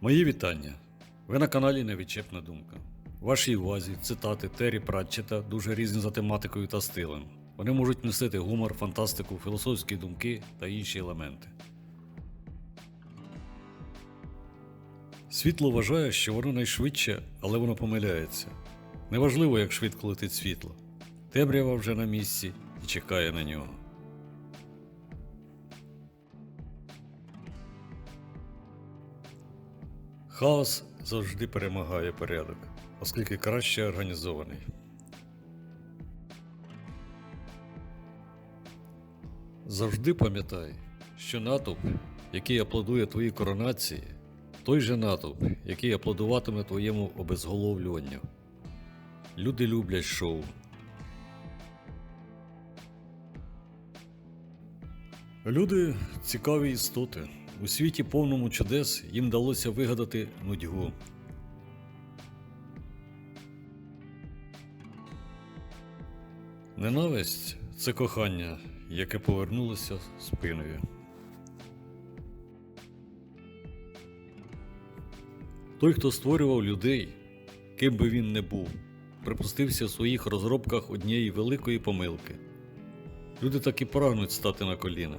Мої вітання. Ви на каналі Невідчепна думка. Вашій увазі цитати Террі Пратчета дуже різні за тематикою та стилем. Вони можуть носити гумор, фантастику, філософські думки та інші елементи. Світло вважає, що воно найшвидше, але воно помиляється. Неважливо, як швидко летить світло. Темрява вже на місці і чекає на нього. Хаос завжди перемагає порядок, оскільки краще організований. Завжди пам'ятай, що натовп, який аплодує твоїй коронації, той же натовп, який аплодуватиме твоєму обезголовлюванню. Люди люблять шоу. Люди цікаві істоти. У світі повному чудес їм вдалося вигадати нудьгу. Ненависть це кохання, яке повернулося спиною. Той, хто створював людей, ким би він не був, припустився в своїх розробках однієї великої помилки. Люди так і прагнуть стати на коліна.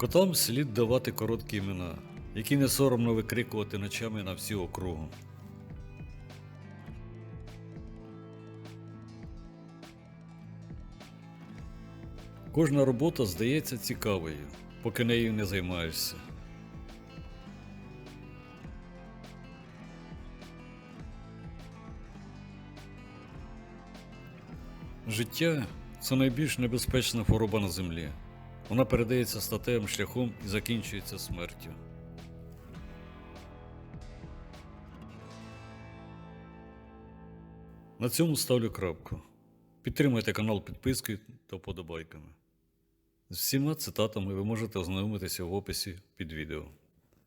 Котам слід давати короткі імена, які не соромно викрикувати ночами на всю округу. Кожна робота здається цікавою, поки нею не займаєшся. Життя це найбільш небезпечна хвороба на землі. Вона передається статевим шляхом і закінчується смертю. На цьому ставлю крапку. Підтримуйте канал підпискою та вподобайками. З всіма цитатами ви можете ознайомитися в описі під відео.